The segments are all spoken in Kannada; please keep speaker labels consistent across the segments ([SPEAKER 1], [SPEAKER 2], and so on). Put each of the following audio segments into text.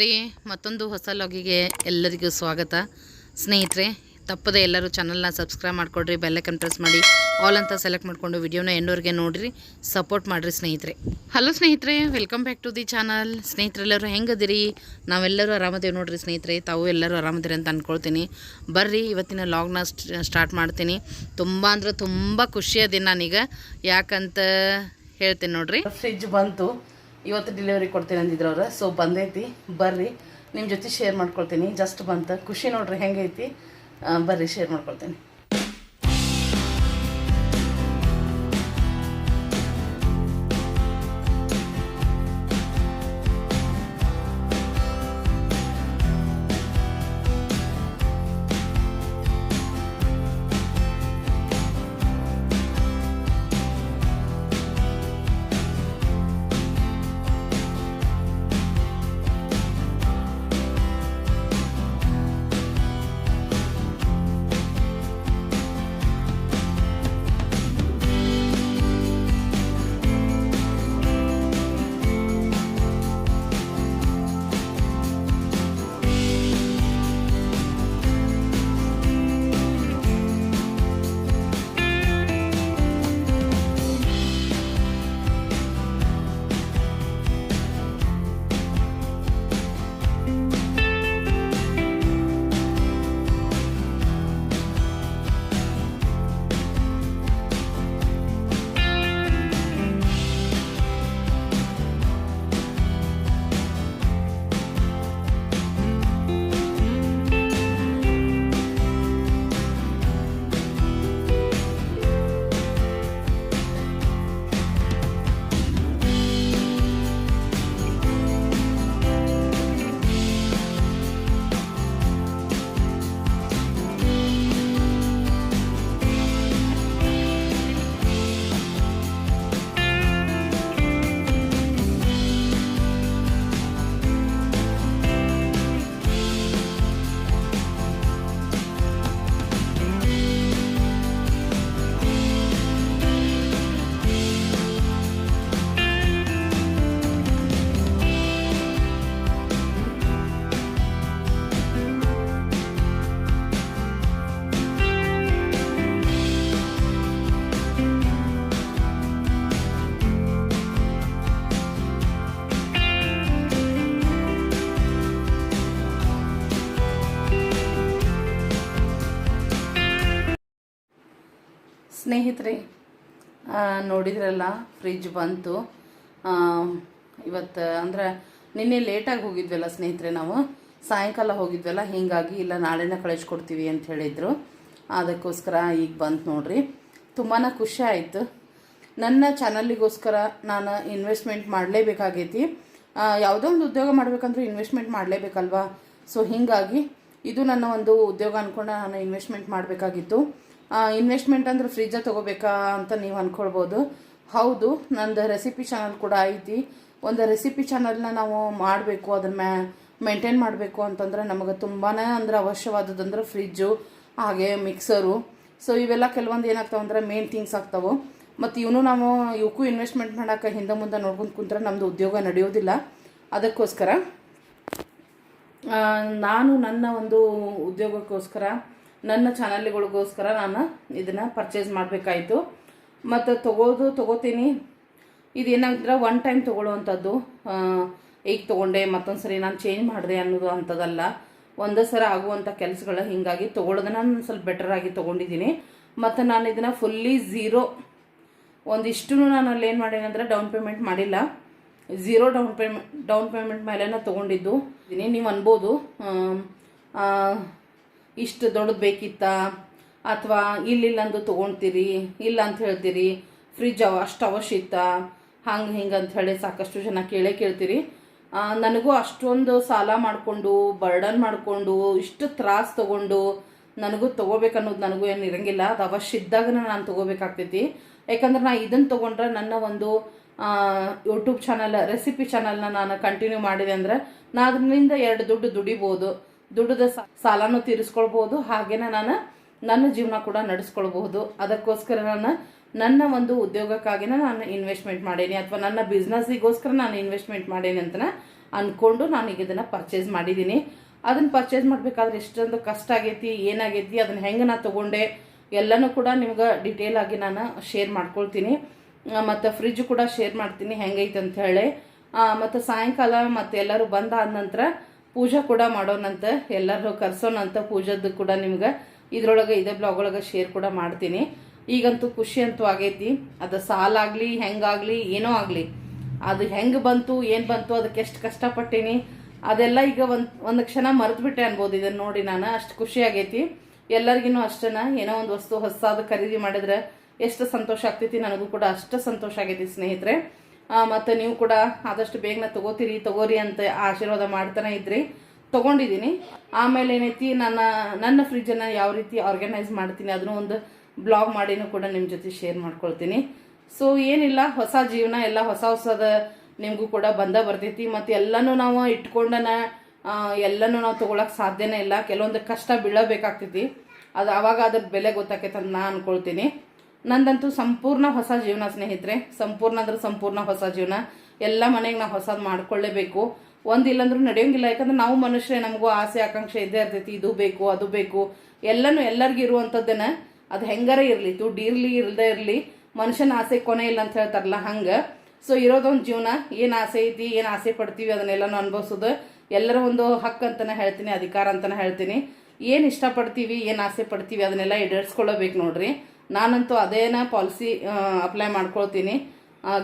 [SPEAKER 1] ಸ್ನೇಹಿತರೆ, ಮತ್ತೊಂದು ಹೊಸ ಲಾಗಿಗೆ ಎಲ್ಲರಿಗೂ ಸ್ವಾಗತ. ಸ್ನೇಹಿತರೆ, ತಪ್ಪದೆ ಎಲ್ಲರೂ ಚಾನಲ್ನ ಸಬ್ಸ್ಕ್ರೈಬ್ ಮಾಡಿಕೊಡ್ರಿ ಬೆಲ್ಲೈಕನ್ ಪ್ರೆಸ್ ಮಾಡಿ ಆಲ್ ಅಂತ ಸೆಲೆಕ್ಟ್ ಮಾಡಿಕೊಂಡು ವಿಡಿಯೋನ ಎಂಡೋರಿಗೆ ನೋಡಿರಿ ಸಪೋರ್ಟ್ ಮಾಡಿರಿ ಸ್ನೇಹಿತರೆ. ಹಲೋ ಸ್ನೇಹಿತರೆ welcome back to the channel ಸ್ನೇಹಿತರೆಲ್ಲರೂ ಹೆಂಗದಿರಿ ನಾವೆಲ್ಲರೂ ಆರಾಮದೇವಿ ನೋಡಿರಿ ಸ್ನೇಹಿತರೆ, ತಾವು ಎಲ್ಲರೂ ಆರಾಮದಿರಿ ಅಂತ ಅಂದ್ಕೊಳ್ತೀನಿ ಬರ್ರಿ, ಇವತ್ತಿನ ಲಾಗ್ನ ಸ್ಟಾರ್ಟ್ ಮಾಡ್ತೀನಿ. ತುಂಬ ಅಂದ್ರೆ ತುಂಬ ದಿನ ನಾನೀಗ. ಯಾಕಂತ ಹೇಳ್ತೀನಿ ನೋಡ್ರಿ. ಫ್ರಿಜ್ ಬಂತು. ಇವತ್ತು ಡೆಲಿವರಿ ಕೊಡ್ತೀನಿ ಅಂದಿದ್ರು ಅವ್ರು. ಸೊ ಬಂದೈತಿ. ಬರ್ರಿ. ನಿಮ್ಮ ಜೊತೆ ಶೇರ್ ಮಾಡ್ಕೊಳ್ತೀನಿ. ಜಸ್ಟ್ ಬಂತ. ಖುಷಿ ನೋಡ್ರಿ. ಹೆಂಗೈತಿ? ಬರ್ರಿ ಶೇರ್ ಮಾಡ್ಕೊಳ್ತೀನಿ. ಸ್ನೇಹಿತರೆ ನೋಡಿದ್ರಲ್ಲ ಫ್ರಿಜ್ ಬಂತು. ಇವತ್ತು, ಅಂದ್ರೆ ನಿನ್ನೆ ಲೇಟಾಗಿ ಹೋಗಿದ್ವಲ್ಲ ಸ್ನೇಹಿತರೆ ನಾವು. ಸಾಯಂಕಾಲ ಹೋಗಿದ್ವಲ್ಲ, ಹೀಗಾಗಿ ಇಲ್ಲ, ನಾಳೆನ ಕಳಿಸ್ಕೊಡ್ತೀವಿ ಅಂತ ಹೇಳಿದರು. ಅದಕ್ಕೋಸ್ಕರ ಈಗ ಬಂತು ನೋಡ್ರಿ. ತುಂಬಾ ಖುಷಿ ಆಯಿತು. ನನ್ನ ಚಾನಲ್ಲಿಗೋಸ್ಕರ ನಾನು ಇನ್ವೆಸ್ಟ್ಮೆಂಟ್ ಮಾಡಲೇಬೇಕಾಗೈತಿ. ಯಾವುದೋ ಒಂದು ಉದ್ಯೋಗ ಮಾಡಬೇಕಂದ್ರೂ ಇನ್ವೆಸ್ಟ್ಮೆಂಟ್ ಮಾಡಲೇಬೇಕಲ್ವಾ? ಸೊ ಹೀಗಾಗಿ ಇದು ನನ್ನ ಒಂದು ಉದ್ಯೋಗ ಅಂದ್ಕೊಂಡು ನಾನು ಇನ್ವೆಸ್ಟ್ಮೆಂಟ್ ಮಾಡಬೇಕಾಗಿತ್ತು. ಇನ್ವೆಸ್ಟ್ಮೆಂಟ್ ಅಂದ್ರೆ ಫ್ರಿಜ್ಜ ತೊಗೋಬೇಕಾ ಅಂತ ನೀವು ಅಂದ್ಕೊಳ್ಬೋದು ಹೌದು, ನಂದು ರೆಸಿಪಿ ಚಾನಲ್ ಕೂಡ ಐತಿ. ಒಂದು ರೆಸಿಪಿ ಚಾನಲ್ನ ನಾವು ಮಾಡಬೇಕು, ಅದನ್ನ ಮ್ಯಾ ಮೇಂಟೈನ್ ಮಾಡಬೇಕು ಅಂತಂದ್ರೆ ನಮಗೆ ತುಂಬಾ ಅಂದ್ರೆ ಅವಶ್ಯವಾದದಂದ್ರೆ ಫ್ರಿಜ್ಜು ಹಾಗೆ ಮಿಕ್ಸರು ಸೊ ಇವೆಲ್ಲ ಕೆಲವೊಂದು ಏನಾಗ್ತಾವೆ ಅಂದ್ರೆ ಮೇನ್ ಥಿಂಗ್ಸ್ ಆಗ್ತಾವೆ. ಮತ್ತು ಇವನು ನಾವು ಇವಕ್ಕೂ ಇನ್ವೆಸ್ಟ್ಮೆಂಟ್ ಮಾಡೋಕೆ ಹಿಂದೆ ಮುಂದೆ ನೋಡ್ಕೊಂಡು ಕುಂತ್ರೆ ನಮ್ಮದು ಉದ್ಯೋಗ ನಡೆಯೋದಿಲ್ಲ. ಅದಕ್ಕೋಸ್ಕರ ನಾನು ನನ್ನ ಒಂದು ಉದ್ಯೋಗಕ್ಕೋಸ್ಕರ ನನ್ನ ಚಾನಲ್ಗಳಿಗೋಸ್ಕರ ನಾನು ಇದನ್ನು ಪರ್ಚೇಸ್ ಮಾಡಬೇಕಾಯಿತು. ಮತ್ತು ತಗೋದು, ತಗೋತೀನಿ. ಇದೇನಾದ್ರೆ ಒನ್ ಟೈಮ್ ತೊಗೊಳ್ಳೋವಂಥದ್ದು. ಈಗ ತೊಗೊಂಡೆ ಮತ್ತೊಂದು ಸರಿ ನಾನು ಚೇಂಜ್ ಮಾಡಿದೆ ಅನ್ನೋದು ಅಂಥದ್ದಲ್ಲ. ಒಂದೇ ಸರ ಆಗುವಂಥ ಕೆಲಸಗಳು ಹೀಗಾಗಿ ತೊಗೊಳೋದನ್ನ ನಾನು ಸ್ವಲ್ಪ ಬೆಟರ್ ಆಗಿ ತೊಗೊಂಡಿದ್ದೀನಿ. ಮತ್ತು ನಾನು ಇದನ್ನು ಫುಲ್ಲಿ ಝೀರೋ ಒಂದಿಷ್ಟು ನಾನು ಅಲ್ಲಿ ಏನು ಮಾಡೇನಂದ್ರೆ ಡೌನ್ ಪೇಮೆಂಟ್ ಮಾಡಿಲ್ಲ. Zero down payment down payment ಮೇಲೆ ತೊಗೊಂಡಿದ್ದು. ನೀವು ಅನ್ಬೋದು. ಇಷ್ಟು ದೊಡ್ಡದು ಬೇಕಿತ್ತಾ? ಅಥವಾ ಇಲ್ಲಿಲ್ಲಂದು ತೊಗೊಳ್ತೀರಿ ಇಲ್ಲ ಅಂತ ಹೇಳ್ತೀರಿ ಫ್ರಿಜ್ ಅವ ಅಷ್ಟು ಅವಶ್ಯ ಇತ್ತಾ ಹಂಗೆ ಹಿಂಗೆ ಅಂತ ಹೇಳಿ ಸಾಕಷ್ಟು ಜನ ಕೇಳೇ ಕೇಳ್ತೀರಿ. ನನಗೂ ಅಷ್ಟೊಂದು ಸಾಲ ಮಾಡಿಕೊಂಡು ಬರ್ಡನ್ ಮಾಡಿಕೊಂಡು, ಇಷ್ಟು ತ್ರಾಸು ತೊಗೊಂಡು ನನಗೂ ತೊಗೋಬೇಕನ್ನೋದು ನನಗೂ ಏನು ಇರಂಗಿಲ್ಲ. ಅದು ಅವಶ್ಯ ಇದ್ದಾಗ ನಾನು ತೊಗೋಬೇಕಾಗ್ತೈತಿ. ಯಾಕಂದ್ರೆ ನಾ ಇದನ್ನು ತೊಗೊಂಡ್ರೆ ನನ್ನ ಒಂದು ಯೂಟ್ಯೂಬ್ ಚಾನಲ್ ರೆಸಿಪಿ ಚಾನಲ್ನ ನಾನು ಕಂಟಿನ್ಯೂ ಮಾಡಿದೆ ಅಂದರೆ ನಾ ಅದರಿಂದ ಎರಡು ದುಡ್ಡು ದುಡಿಬೋದು. ದುಡ್ಡದ ಸಾಲನೂ ತೀರಿಸ್ಕೊಳ್ಬಹುದು. ಹಾಗೇನೆ ನಾನು ನನ್ನ ಜೀವನ ಕೂಡ ನಡೆಸ್ಕೊಳ್ಬಹುದು. ಅದಕ್ಕೋಸ್ಕರ ನಾನು ನನ್ನ ಒಂದು ಉದ್ಯೋಗಕ್ಕಾಗಿನ ನಾನು ಇನ್ವೆಸ್ಟ್ಮೆಂಟ್ ಮಾಡೇನಿ ಅಥವಾ ನನ್ನ ಬಿಸ್ನೆಸ್ಸಿಗೋಸ್ಕರ ನಾನು ಇನ್ವೆಸ್ಟ್ಮೆಂಟ್ ಮಾಡೇನಿ ಅಂತ ಅಂದ್ಕೊಂಡು ನಾನು ಈಗ ಇದನ್ನು ಪರ್ಚೇಸ್ ಮಾಡಿದ್ದೀನಿ ಅದನ್ನ ಪರ್ಚೇಸ್ ಮಾಡಬೇಕಾದ್ರೆ ಎಷ್ಟೊಂದು ಕಷ್ಟ ಆಗೈತಿ, ಏನಾಗೈತಿ, ಅದನ್ನು ಹೆಂಗೆ ನಾನು ತೊಗೊಂಡೆ, ಎಲ್ಲನೂ ಕೂಡ ನಿಮ್ಗೆ ಡಿಟೇಲ್ ಆಗಿ ನಾನು ಶೇರ್ ಮಾಡ್ಕೊಳ್ತೀನಿ. ಮತ್ತು ಫ್ರಿಜ್ ಕೂಡ ಶೇರ್ ಮಾಡ್ತೀನಿ ಹೆಂಗೈತೆ ಅಂತ ಹೇಳಿ ಮತ್ತು ಸಾಯಂಕಾಲ ಮತ್ತೆ ಎಲ್ಲರೂ ಬಂದಾದ ನಂತರ ಪೂಜಾ ಕೂಡ ಮಾಡೋಣಂತ ಎಲ್ಲರೂ ಕರ್ಸೋಣಂತ ಪೂಜಾದ್ದು ಕೂಡ ನಿಮ್ಗೆ. ಇದ್ರೊಳಗೆ ಇದೇ ಬ್ಲಾಗ್ ಒಳಗೆ ಶೇರ್ ಕೂಡ ಮಾಡ್ತೀನಿ. ಈಗಂತೂ ಖುಷಿ ಅಂತೂ ಆಗೈತಿ. ಅದು ಸಾಲಾಗಲಿ ಹೆಂಗಾಗ್ಲಿ ಏನೋ ಆಗಲಿ. ಅದು ಹೆಂಗೆ ಬಂತು, ಏನು ಬಂತು ಅದಕ್ಕೆ ಎಷ್ಟು ಕಷ್ಟಪಟ್ಟೀನಿ. ಅದೆಲ್ಲ ಈಗ ಒಂದು ಒಂದು ಕ್ಷಣ ಮರೆತುಬಿಟ್ಟೆ ಅನ್ಬೋದು ಇದನ್ನು ನೋಡಿ ನಾನು. ಅಷ್ಟು ಖುಷಿ ಆಗೈತಿ. ಎಲ್ಲರಿಗೂ ಅಷ್ಟನ ಏನೋ ಒಂದು ವಸ್ತು ಹೊಸದು ಖರೀದಿ ಮಾಡಿದ್ರೆ ಎಷ್ಟು ಸಂತೋಷ ಆಗ್ತೈತಿ ನನಗೂ ಕೂಡ ಅಷ್ಟು ಸಂತೋಷ ಆಗೈತಿ ಸ್ನೇಹಿತರೆ. ಮತ್ತು ನೀವು ಕೂಡ ಆದಷ್ಟು ಬೇಗನೆ ತಗೋತೀರಿ, ತಗೋರಿ ಅಂತ ಆಶೀರ್ವಾದ ಮಾಡ್ತಾನೆ ಇದ್ರಿ. ತಗೊಂಡಿದ್ದೀನಿ. ಆಮೇಲೆ ಏನೈತಿ, ನನ್ನ ನನ್ನ ಫ್ರಿಡ್ಜನ್ನು ಯಾವ ರೀತಿ ಆರ್ಗನೈಸ್ ಮಾಡ್ತೀನಿ ಅದನ್ನು ಒಂದು ಬ್ಲಾಗ್ ಮಾಡಿನೂ ಕೂಡ ನಿಮ್ಮ ಜೊತೆ ಶೇರ್ ಮಾಡ್ಕೊಳ್ತೀನಿ. ಸೊ ಏನಿಲ್ಲ, ಹೊಸ ಜೀವನ, ಎಲ್ಲ ಹೊಸ ಹೊಸದ ನಿಮಗೂ ಕೂಡ ಬಂದ ಬರ್ತೈತಿ. ಮತ್ತು ಎಲ್ಲನೂ ನಾವು ಇಟ್ಕೊಂಡನ ಎಲ್ಲನೂ ನಾವು ತೊಗೊಳಕ್ಕೆ ಸಾಧ್ಯನೇ ಇಲ್ಲ. ಕೆಲವೊಂದು ಕಷ್ಟ ಬೀಳಬೇಕಾಗ್ತೈತಿ. ಅದು ಅವಾಗ ಅದ್ರ ಬೆಲೆ ಗೊತ್ತಾಕೈತೆ ಅಂತ ನಾನು ಅನ್ಕೊಳ್ತೀನಿ. ನಂದಂತೂ ಸಂಪೂರ್ಣ ಹೊಸ ಜೀವನ, ಸ್ನೇಹಿತರೆ. ಸಂಪೂರ್ಣ ಅಂದ್ರೆ ಸಂಪೂರ್ಣ ಹೊಸ ಜೀವನ. ಎಲ್ಲ ಮನೆಗೆ ನಾವು ಹೊಸದು ಮಾಡ್ಕೊಳ್ಳೇಬೇಕು. ಒಂದಿಲ್ಲಂದ್ರೂ ನಡೆಯೋಂಗಿಲ್ಲ. ಯಾಕಂದ್ರೆ ನಾವು ಮನುಷ್ಯರೇ, ನಮಗೂ ಆಸೆ, ಆಕಾಂಕ್ಷೆ ಇದ್ದೇ ಇರ್ತೈತಿ. ಇದು ಬೇಕು, ಅದು ಬೇಕು. ಎಲ್ಲನೂ ಎಲ್ಲರಿಗೂ ಇರುವಂಥದ್ದನ್ನ ಅದು ಹೆಂಗಾರ ಇರಲಿ, ದುಡ್ಡು ಇರಲಿ ಇಲ್ಲದೆ ಇರಲಿ. ಮನುಷ್ಯನ ಆಸೆ ಕೊನೆ ಇಲ್ಲ ಅಂತ ಹೇಳ್ತಾರಲ್ಲ ಹಂಗೆ. ಸೊ ಇರೋದೊಂದು ಜೀವನ. ಏನು ಆಸೆ ಐತಿ, ಏನು ಆಸೆ ಪಡ್ತೀವಿ ಅದನ್ನೆಲ್ಲನೂ ಅನುಭವಿಸೋದು. ಎಲ್ಲರ ಒಂದು ಹಕ್ಕು ಅಂತಲೇ ಹೇಳ್ತೀನಿ, ಅಧಿಕಾರ ಅಂತಲೇ ಹೇಳ್ತೀನಿ. ಏನು ಇಷ್ಟಪಡ್ತೀವಿ, ಏನು ಆಸೆ ಪಡ್ತೀವಿ ಅದನ್ನೆಲ್ಲ ಈಡೇರಿಸ್ಕೊಳ್ಳಬೇಕು ನೋಡ್ರಿ. ನಾನಂತೂ ಅದೇನ ಪಾಲಿಸಿ ಅಪ್ಲೈ ಮಾಡ್ಕೊಳ್ತೀನಿ.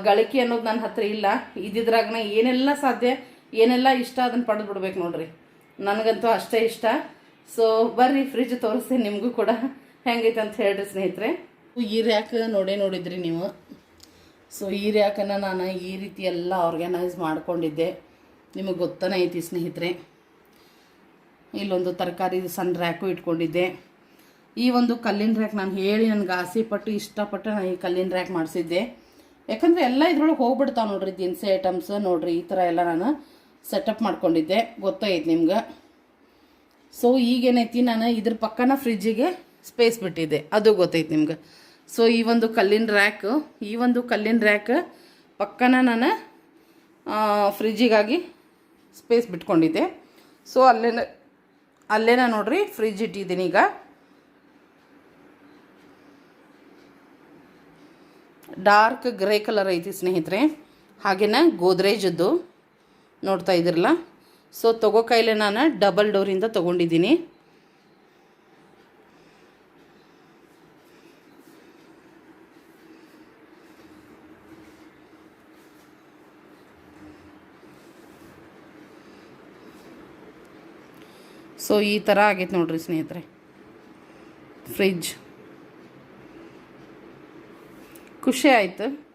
[SPEAKER 1] ಗಳಿಕೆ ಅನ್ನೋದು ನನ್ನ ಹತ್ರ ಇಲ್ಲ. ಇದ್ದಿದ್ರಾಗನ ಏನೆಲ್ಲ ಸಾಧ್ಯ, ಏನೆಲ್ಲ ಇಷ್ಟ ಅದನ್ನು ಪಡೆದು ಬಿಡ್ಬೇಕು ನೋಡ್ರಿ. ನನಗಂತೂ ಅಷ್ಟೇ ಇಷ್ಟ. ಸೊ ಬರ್ರಿ ಫ್ರಿಜ್ ತೋರಿಸ್ತೀನಿ ನಿಮಗೂ ಕೂಡ. ಹೆಂಗೈತೆ ಅಂತ ಹೇಳ್ರಿ ಸ್ನೇಹಿತರೆ. ಈ ರ್ಯಾಕ್ ನೋಡೇ ನೋಡಿದ್ರಿ ನೀವು. ಸೊ ಈ ರ್ಯಾಕನ್ನು ನಾನು ಈ ರೀತಿ ಎಲ್ಲ ಆರ್ಗನೈಸ್ ಮಾಡ್ಕೊಂಡಿದ್ದೆ. ನಿಮಗೆ ಗೊತ್ತನೇ ಐತಿ ಸ್ನೇಹಿತರೆ. ಇಲ್ಲೊಂದು ತರಕಾರಿ ಸಣ್ಣ ರ್ಯಾಕು ಇಟ್ಕೊಂಡಿದ್ದೆ. ಈ ಒಂದು ಕಲ್ಲಿನ ರ್ಯಾಕ್ ನಾನು ಹೇಳಿ ನನಗೆ ಆಸೆ ಪಟ್ಟು, ಇಷ್ಟಪಟ್ಟು ನಾನು ಈ ಕಲ್ಲಿನ ರ್ಯಾಕ್ ಮಾಡಿಸಿದ್ದೆ. ಯಾಕಂದರೆ ಎಲ್ಲ ಇದ್ರೊಳಗೆ ಹೋಗ್ಬಿಡ್ತಾವೆ ನೋಡ್ರಿ, ದಿನಸಿ ಐಟಮ್ಸ್ ನೋಡ್ರಿ, ಈ ಥರ ಎಲ್ಲ ನಾನು ಸೆಟಪ್ ಮಾಡ್ಕೊಂಡಿದ್ದೆ. ಗೊತ್ತಾಯ್ತು ನಿಮ್ಗೆ? ಸೊ ಈಗೇನೈತಿ ನಾನು ಇದ್ರ ಪಕ್ಕನ ಫ್ರಿಜ್ಜಿಗೆ ಸ್ಪೇಸ್ ಬಿಟ್ಟಿದ್ದೆ. ಅದು ಗೊತ್ತೈತೆ ನಿಮ್ಗೆ? ಸೊ ಈ ಒಂದು ಕಲ್ಲಿನ ರ್ಯಾಕ್, ಈ ಒಂದು ಕಲ್ಲಿನ ರ್ಯಾಕ್ ಪಕ್ಕನ ನಾನು ಫ್ರಿಜ್ಜಿಗಾಗಿ ಸ್ಪೇಸ್ ಬಿಟ್ಕೊಂಡಿದ್ದೆ. ಸೊ ಅಲ್ಲೇನ ಅಲ್ಲೇನ ನೋಡ್ರಿ ಫ್ರಿಜ್ ಇಟ್ಟಿದ್ದೀನಿ ಈಗ. ಡಾರ್ಕ್ ಗ್ರೇ ಕಲರ್ ಐತಿ ಸ್ನೇಹಿತರೆ. ಹಾಗೇನ ಗೋದ್ರೇಜದ್ದು ನೋಡ್ತಾ ಇದ್ರಲ್ಲ ಸೊ ತಗೋ ಕೈಲೇ ನಾನು ಡಬಲ್ ಡೋರಿಂದ ತೊಗೊಂಡಿದ್ದೀನಿ. ಸೊ ಈ ಥರ ಆಗೈತೆ ನೋಡ್ರಿ ಸ್ನೇಹಿತರೆ. ಫ್ರಿಜ್ ಖುಷಿ ಆಯ್ತು.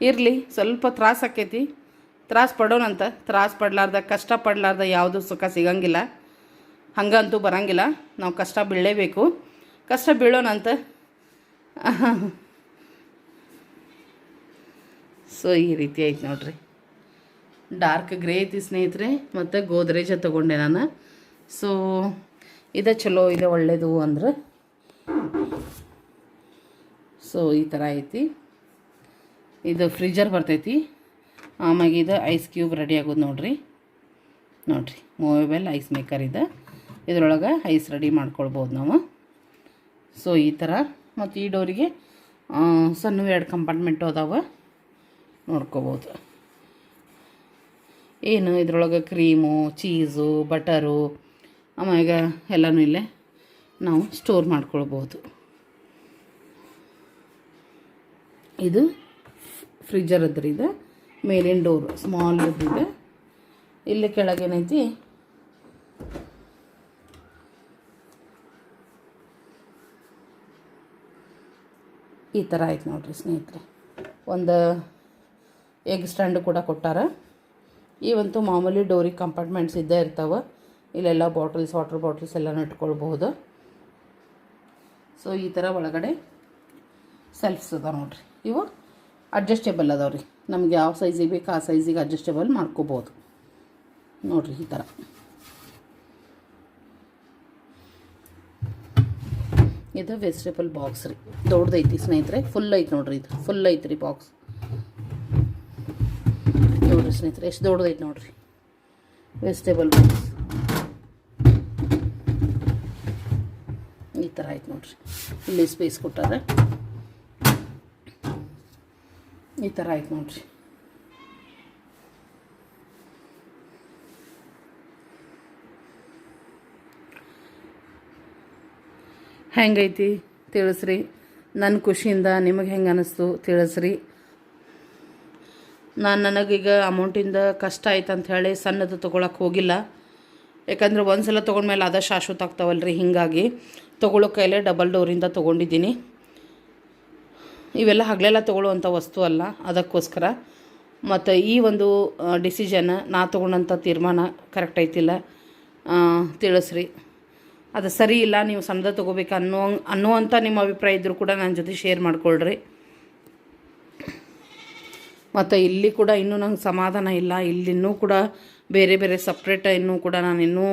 [SPEAKER 1] ಇರಲಿ, ಸ್ವಲ್ಪ ತ್ರಾಸ ಆಕೈತಿ. ತ್ರಾಸ ಪಡೋಣಂತ ತ್ರಾಸ ಪಡ್ಲಾರ್ದ, ಕಷ್ಟ ಪಡ್ಲಾರ್ದ ಯಾವುದು ಸುಖ ಸಿಗಂಗಿಲ್ಲ. ಹಂಗಂತೂ ಬರಂಗಿಲ್ಲ. ನಾವು ಕಷ್ಟ ಬೀಳಲೇಬೇಕು. ಕಷ್ಟ ಬೀಳೋಣಂತ ಸೊ, ಈ ರೀತಿ ಐತೆ ನೋಡ್ರಿ. ಡಾರ್ಕ್ ಗ್ರೇ ಐತಿ ಸ್ನೇಹಿತರೆ, ಮತ್ತು ಗೋದ್ರೇಜ ತೊಗೊಂಡೆ ನಾನು. ಸೊ, ಇದು ಚಲೋ, ಇದೆ ಒಳ್ಳೆಯದು ಅಂದ್ರೆ ಸೊ ಈ ಥರ ಐತಿ. ಇದು ಫ್ರಿಜರ್ ಬರ್ತೈತಿ. ಆಮ್ಯಾಗ ಇದು ಐಸ್ ಕ್ಯೂಬ್ ರೆಡಿ ಆಗೋದು ನೋಡ್ರಿ. ನೋಡ್ರಿ ಮೂವೇಬಲ್ ಐಸ್ ಮೇಕರ್ ಇದೆ. ಇದರೊಳಗೆ ಐಸ್ ರೆಡಿ ಮಾಡ್ಕೊಳ್ಬೋದು ನಾವು. ಸೊ ಈ ಥರ ಮತ್ತು ಈ ಡೋರಿಗೆ ಸಣ್ಣ ಎರಡು ಕಂಪಾರ್ಟ್ಮೆಂಟು ಅದಾವೆ. ನೋಡ್ಕೋಬೋದು. ಏನು, ಇದರೊಳಗೆ ಕ್ರೀಮು ಚೀಸು ಬಟರು ಆಮ್ಯಾಗ ಎಲ್ಲನೂ ಇಲ್ಲೇ ನಾವು ಸ್ಟೋರ್ ಮಾಡ್ಕೊಳ್ಬೋದು. ಇದು ಫ್ರಿಜ್ಜರ್ ಅದ್ರಿ ಇದು. ಮೇಲಿನ ಡೋರ್ ಸ್ಮಾಲ್ ಇದೆ. ಇಲ್ಲಿ ಕೆಳಗೇನೈತಿ ಈ ಥರ ಆಯ್ತು ನೋಡ್ರಿ ಸ್ನೇಹಿತರೆ. ಒಂದು ಎಗ್ ಸ್ಟ್ಯಾಂಡ್ ಕೂಡ ಕೊಟ್ಟಾರ. ಇವಂತೂ ಮಾಮೂಲಿ ಡೋರಿಗೆ ಕಂಪಾರ್ಟ್ಮೆಂಟ್ಸ್ ಇದ್ದೇ ಇರ್ತಾವೆ. ಇಲ್ಲೆಲ್ಲ ಬಾಟಲ್ಸ್, ವಾಟರ್ ಬಾಟಲ್ಸ್ ಎಲ್ಲ ಇಟ್ಕೊಳ್ಬಹುದು. ಸೊ ಈ ಥರ ಒಳಗಡೆ ಸೆಲ್ಫ್ಸ್ ಅದ ನೋಡ್ರಿ. ಇವು ಅಡ್ಜಸ್ಟೇಬಲ್ ಅದಾವೆ ರೀ. ನಮ್ಗೆ ಯಾವ ಸೈಜಿಗೆ ಬೇಕು ಆ ಸೈಜಿಗೆ ಅಡ್ಜಸ್ಟೇಬಲ್ ಮಾಡ್ಕೋಬೋದು. ನೋಡಿರಿ ಈ ಥರ ಇದು ವೆಜಿಟೇಬಲ್ ಬಾಕ್ಸ್ ರೀ. ದೊಡ್ಡದೈತಿ ಸ್ನೇಹಿತರೆ ಫುಲ್ ಐತೆ ನೋಡ್ರಿ ಇದು. ಫುಲ್ ಐತೆ ರೀ ಬಾಕ್ಸ್ ನೋಡಿರಿ ಸ್ನೇಹಿತರೆ, ಎಷ್ಟು ದೊಡ್ಡದೈತೆ ನೋಡ್ರಿ. ವೆಜಿಟೇಬಲ್ ಬಾಕ್ಸ್ ಈ ಥರ ಆಯ್ತು ನೋಡ್ರಿ. ಇಲ್ಲಿ ಸ್ಪೇಸ್ ಕೊಟ್ಟಾರೆ. ಈ ಥರ ಆಯ್ತು ನೋಡ್ರಿ. ಹೆಂಗೈತಿ ತಿಳಿಸ್ರಿ. ನನ್ನ ಖುಷಿಯಿಂದ ನಿಮಗೆ ಹೆಂಗೆ ಅನ್ನಿಸ್ತು ತಿಳಿಸ್ರಿ. ನಾನು ನನಗೀಗ ಅಮೌಂಟಿಂದ ಕಷ್ಟ ಆಯ್ತು ಅಂತ ಹೇಳಿ ಸಣ್ಣದು ತೊಗೊಳಕ್ಕೆ ಹೋಗಿಲ್ಲ. ಯಾಕಂದ್ರೆ ಒಂದು ಸಲ ತೊಗೊಂಡ್ಮೇಲೆ ಅದ ಶಾಶ್ವತ ಆಗ್ತಾವಲ್ಲ ರೀ ಹೀಗಾಗಿ. ತೊಗೊಳ್ಳೋ ಕೈಲೇ ಡಬಲ್ ಡೋರಿಂದ ತೊಗೊಂಡಿದ್ದೀನಿ. ಇವೆಲ್ಲ ಹಗಲೆಲ್ಲ ತೊಗೊಳ್ಳುವಂಥ ವಸ್ತು ಅಲ್ಲ, ಅದಕ್ಕೋಸ್ಕರ. ಮತ್ತು ಈ ಒಂದು ಡಿಸಿಷನ್ ನಾ ತೊಗೊಂಡಂಥ ತೀರ್ಮಾನ ಕರೆಕ್ಟ್ ಐತಿಲ್ಲ. ತಿಳಿಸ್ರಿ. ಅದು ಸರಿ ಇಲ್ಲ, ನೀವು ಸಮದ ತೊಗೋಬೇಕು ಅನ್ನೋ, ಅನ್ನುವಂಥ ನಿಮ್ಮ ಅಭಿಪ್ರಾಯ ಇದ್ದರೂ ಕೂಡ ನನ್ನ ಜೊತೆ ಶೇರ್ ಮಾಡ್ಕೊಳ್ರಿ. ಮತ್ತು ಇಲ್ಲಿ ಕೂಡ ಇನ್ನೂ ನಂಗೆ ಸಮಾಧಾನ ಇಲ್ಲ, ಇಲ್ಲಿನ್ನೂ ಕೂಡ ಬೇರೆ ಬೇರೆ ಸಪ್ರೇಟ್ ಇನ್ನೂ ಕೂಡ ನಾನು ಇನ್ನೂ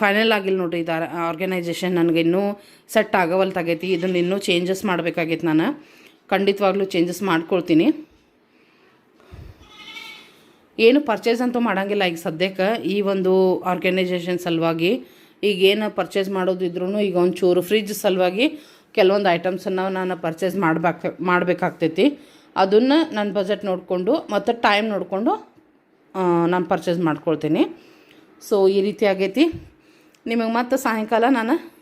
[SPEAKER 1] ಫೈನಲ್ ಆಗಿಲ್ಲ ನೋಡ್ರಿ ಇದು ಆರ್ಗನೈಸೇಷನ್ ನನಗೆ ಇನ್ನೂ ಸೆಟ್ ಆಗವಲ್ತಾಗೈತಿ. ಇದನ್ನು ಇನ್ನೂ ಚೇಂಜಸ್ ಮಾಡಬೇಕಾಗೈತಿ ನಾನು. ಖಂಡಿತವಾಗ್ಲೂ ಚೇಂಜಸ್ ಮಾಡ್ಕೊಳ್ತೀನಿ. ಏನು ಪರ್ಚೇಸ್ ಅಂತೂ ಮಾಡೋಂಗಿಲ್ಲ ಈಗ ಸದ್ಯಕ್ಕೆ. ಈ ಒಂದು ಆರ್ಗನೈಸೇಷನ್ ಸಲುವಾಗಿ ಈಗ ಏನು ಪರ್ಚೇಸ್ ಮಾಡೋದಿದ್ರು ಈಗ ಒಂದು ಚೂರು ಫ್ರಿಜ್ ಸಲುವಾಗಿ ಕೆಲವೊಂದು ಐಟಮ್ಸನ್ನು ನಾನು ಪರ್ಚೇಸ್ ಮಾಡಬೇಕು, ಮಾಡಬೇಕಾಗ್ತೈತಿ. ಅದನ್ನು ನನ್ನ ಬಜೆಟ್ ನೋಡಿಕೊಂಡು ಮತ್ತು ಟೈಮ್ ನೋಡಿಕೊಂಡು ನಾನು ಪರ್ಚೇಸ್ ಮಾಡ್ಕೊಳ್ತೀನಿ. ಸೊ ಈ ರೀತಿ ಆಗೈತಿ. ನಿಮಗೆ ಮತ್ತೆ ಸಾಯಂಕಾಲ ನಾನು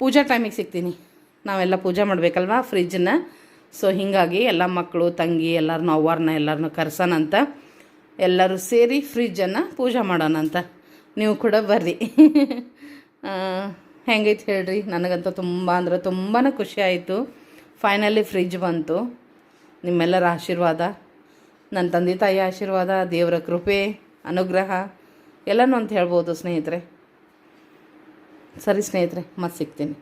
[SPEAKER 1] ಪೂಜಾ ಟೈಮಿಗೆ ಸಿಗ್ತೀನಿ. ನಾವೆಲ್ಲ ಪೂಜೆ ಮಾಡಬೇಕಲ್ವಾ ಫ್ರಿಜ್ಜನ್ನ ಸೊ ಹೀಗಾಗಿ ಎಲ್ಲ ಮಕ್ಕಳು ತಂಗಿ ಎಲ್ಲರನ್ನೂ ಅವ್ವಾರನ್ನ ಎಲ್ಲರನ್ನೂ ಕರ್ಸೋಣಂತ ಎಲ್ಲರೂ ಸೇರಿ ಫ್ರಿಜ್ಜನ್ನು ಪೂಜೆ ಮಾಡೋಣಂತ ನೀವು ಕೂಡ ಬರ್ರಿ. ಹೆಂಗೈತೆ ಹೇಳ್ರಿ? ನನಗಂತೂ ತುಂಬ ಅಂದ್ರೆ ತುಂಬಾ ಖುಷಿ ಆಯಿತು. ಫೈನಲಿ ಫ್ರಿಜ್ ಬಂತು. ನಿಮ್ಮೆಲ್ಲರ ಆಶೀರ್ವಾದ ನನ್ನ ತಂದೆ ತಾಯಿ ಆಶೀರ್ವಾದ, ದೇವರ ಕೃಪೆ, ಅನುಗ್ರಹ ಎಲ್ಲನೂ ಅಂತ ಹೇಳ್ಬೋದು ಸ್ನೇಹಿತರೆ. ಸರಿ ಸ್ನೇಹಿತರೆ ಮತ್ತೆ ಸಿಗ್ತೀನಿ.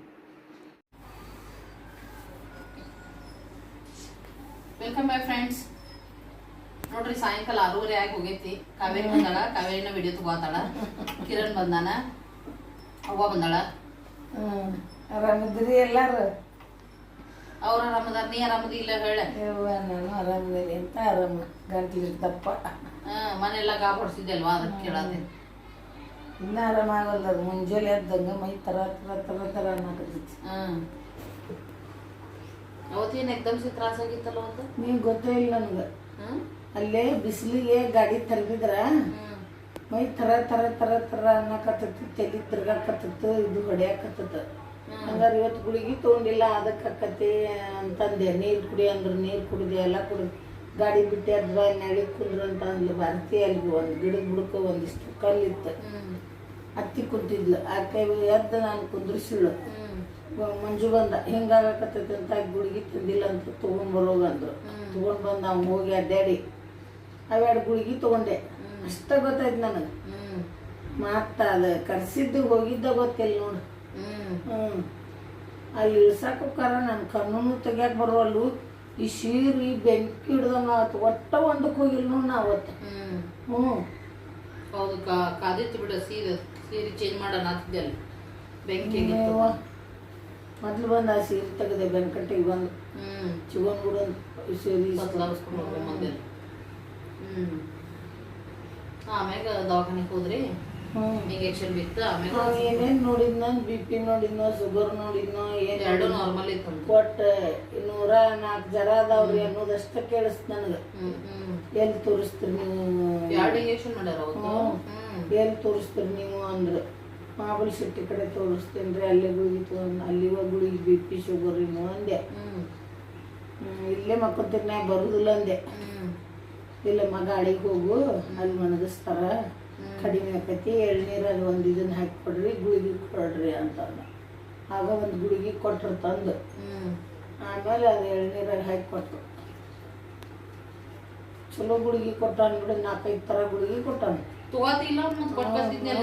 [SPEAKER 1] ವೆಲ್ಕಮ್ ಬೈ ಫ್ರೆಂಡ್ಸ್ ನೋಡ್ರಿ ಸಾಯಂಕಾಲ ಆರೂವರೆ ಆಗಿ ಹೋಗೈತಿ. ಕಾವೇರಿ ಬಂದಾಳ ಕಾವೇರಿನ ವಿಡಿಯೋ ತಗೋತಾಳ. ಕಿರಣ್ ಬಂದಾನ ಅವ್ವ ಬಂದಾಳ.
[SPEAKER 2] ಹ್ಮ್ ಆರಾಮಿದ್ರಿ ಎಲ್ಲಾರು?
[SPEAKER 1] ಅವ್ರ ಆರಾಮದಾರ ನೀ ಆರಾಮದಿ ಇಲ್ಲ ಹೇಳ.
[SPEAKER 2] ನಾನು ಆರಾಮಿದ್ದೀನಿ ಅಂತ ಆರಾಮ ಗಂಟ್ಲು ತಪ್ಪ
[SPEAKER 1] ಹಾಂ ಮನೆಲ್ಲ ಗಾ ಹೊಡ್ಸಿದ್ದಲ್ವಾ ಅದಕ್ಕೆ ಕೇಳದೆ.
[SPEAKER 2] ಇನ್ನ ಆರಾಮಾಗಲ್ಲ ಅದು ಮುಂಜಾನೆ ಎದ್ದಂಗೆ ಮೈ ತರ ತರ ತರ ಥರ ಅನ್ನಕತ್ತೈತಿ.
[SPEAKER 1] ಹಾಂ. ಅವತ್ತೇನು ಎಕ್ದಮ್ ಸಿ ತ್ರಾಸ ಆಗಿತ್ತಲ್ಲ ಅವತ್ತು?
[SPEAKER 2] ನೀವು ಗೊತ್ತೇ ಇಲ್ಲ ನನಗೆ. ಅಲ್ಲೇ ಬಿಸಿಲಿಗೆ ಗಾಡಿ
[SPEAKER 1] ತಲುಪಿದ್ರ
[SPEAKER 2] ಮೈ ತರ ತರ ತರ ತರ ಅನ್ನಕತ್ತೈತಿ ತಲೆ ತಿರ್ಗಾಕತ್ತಿತ್ತು ಇದು ಹೊಡ್ಯಾಕತ್ತದ ಹಂಗಾರೆ ಇವತ್ತು ಗುಳಿಗೆ ತೊಗೊಂಡಿಲ್ಲ ಅದಕ್ಕೆ ಆಕತಿ ಅಂತಂದೆ. ನೀರು ಕುಡಿ ಅಂದ್ರೆ ನೀರು ಕುಡಿದೆ ಎಲ್ಲ ಕುಡಿ. ಗಾಡಿ ಬಿಟ್ಟೆ ಅದ್ರ ನಡಿ ಕುಂದ್ರು ಅಂತ ಅಂದ್ಲು. ಬರ್ತಿ ಅಲ್ಲಿಗೆ ಒಂದು ಗಿಡದ ಬುಡಕ ಒಂದಿಷ್ಟು ಕಲ್ಲಿತ್ತು. ಹತ್ತಿ ಕುಂತಿದ್ಲು. ಆಕೆ ಎದ್ದು ನಾನು ಕುಂದ್ರಿಸಿಳು ಮಂಜು ಬಂದ ಹಿಂಗಾಗಕತ್ತೈತಿ ಅಂತ ಗುಳಿಗೆ ತಿಂದಿಲ್ಲ ಅಂತ ತೊಗೊಂಡ್ ಬರೋಗ ಅಂದ್ರು. ತೊಗೊಂಡ್ ಬಂದ ಅವ್ನು ಹೋಗಿ ಅಡ್ಡಾಡಿ ಅವೆರಡು ಗುಳಿಗೆ ತೊಗೊಂಡೆ. ಅಷ್ಟ ಗೊತ್ತಾಯ್ತು ನನಗೆ. ಮತ್ತ ಅದ ಕರ್ಸಿದ್ದು ಹೋಗಿದ್ದ ಗೊತ್ತಿಲ್ಲ ನೋಡು.
[SPEAKER 1] ಹ್ಮ್.
[SPEAKER 2] ಹ್ಮ್. ಅಲ್ಲಿ ಇಳ್ಸಾಕೋಕಾರ ನನ್ನ ಕಣ್ಣು ತೆಗಿಯಕ್ಕೆ ಬರುವಲ್ಲು ಈ ಸೀರಿ ಬೆಂಕಿ ಹಿಡ್ದಂಗ ಆತು ಒಟ್ಟ ಒಂದಕ್ಕೆ ಹೋಗಿಲ್ಲ ನೋಡಿ ನಾ ಅವತ್ತು ಹ್ಞೂ
[SPEAKER 1] ಹೌದು ಕಾದಿತ್ತು ಬಿಡ ಸೀರೆ ಸೀರೆ ಚೇಂಜ್ ಮಾಡೋಣ ಅಲ್ಲಿ ಬೆಂಕಿ.
[SPEAKER 2] ಮೊದ್ಲು ಬಂದು ಆ ಸೀರೆ ತೆಗೆದೆ ಬೆಂಕಟ್ಟಿಗೆ ಬಂದು.
[SPEAKER 1] ಹ್ಞೂ
[SPEAKER 2] ಚಿಗನ್ ಗುಡ ಸೀರೆ
[SPEAKER 1] ಬದಲಾಯಿಸ್ಕೊಂಡು ಮುಂದೆ ಹ್ಮ್. ಆಮ್ಯಾಗ ದವಾಖಾನಿಗೆ ಹೋದ್ರಿ?
[SPEAKER 2] ಹ್ಞೂ
[SPEAKER 1] ಇಂಜೆಕ್ಷನ್ ಬಿತ್ತು ಆಮೇಲೆ
[SPEAKER 2] ನಾವ್ ಏನೇನ್ ನೋಡಿದ್ನ? ಬಿ ಪಿ ನೋಡಿದ್ನೋ? ಶುಗರ್ ನೋಡಿದ್ನೋ? ಏನ್
[SPEAKER 1] ಎರಡು ನಾರ್ಮಲ್ ಇತ್ತು
[SPEAKER 2] ಒಟ್ಟ ನೂರ ನಾಲ್ಕು ಜರ ಅದಾವ್ರಿ ಅನ್ನೋದಷ್ಟ ಕೇಳಿಸ್ತ ನನಗೆ. ಎಲ್ಲಿ ತೋರಿಸ್ತೀರಿ ನೀವು?
[SPEAKER 1] ಎರಡು ಇಂಜೆಕ್ಷನ್ ಮಾಡ್ಯಾರ
[SPEAKER 2] ಎಲ್ಲಿ ತೋರಿಸ್ತೀರಿ ನೀವು ಅಂದ್ರೆ? ಮಾಬಳಿ ಶೆಟ್ಟಿ ಕಡೆ ತೋರಿಸ್ತೀನಿ ರೀ ಅಲ್ಲಿ ಗುಳಿಗೆ ತೊಗೊಂಡು ಅಲ್ಲಿ ಗುಳಿಗೆ ಬಿ ಪಿ ಶುಗರ್ ಇನ್ನು ಅಂದೆ. ಇಲ್ಲೇ ಮಕ್ಕಳ ನಾ ಬರುದಿಲ್ಲ ಅಂದೆ. ಇಲ್ಲ ಮಗ ಅಡಿಗೆ ಹೋಗು ಅಲ್ಲಿ ಮಣಗಿಸ್ತಾರ ಕಡಿಮೆ ಆಕೈತಿ ಎಳ್ನೀರಾಗ ಒಂದು ಇದನ್ನ ಹಾಕಿ ಕೊಡ್ರಿ ಗುಳಿಗೆ ಕೊಡ್ರಿ ಅಂತಂದ. ಆಗ ಒಂದು ಗುಳಿಗೆ ಕೊಟ್ರು ತಂದು.
[SPEAKER 1] ಹ್ಮ್.
[SPEAKER 2] ಆಮೇಲೆ ಅದು ಎಳ್ನೀರಾಗ ಹಾಕಿ ಕೊಟ್ಟರು ಚಲೋ ಗುಳಿಗೆ ಕೊಟ್ಟಾನ ಬಿಡು ನಾಲ್ಕೈದು ಥರ ಗುಳಿಗೆ ಕೊಟ್ಟಾನ.
[SPEAKER 1] ತಗೋತಿಲ್ಲ ಮತ್ತೆ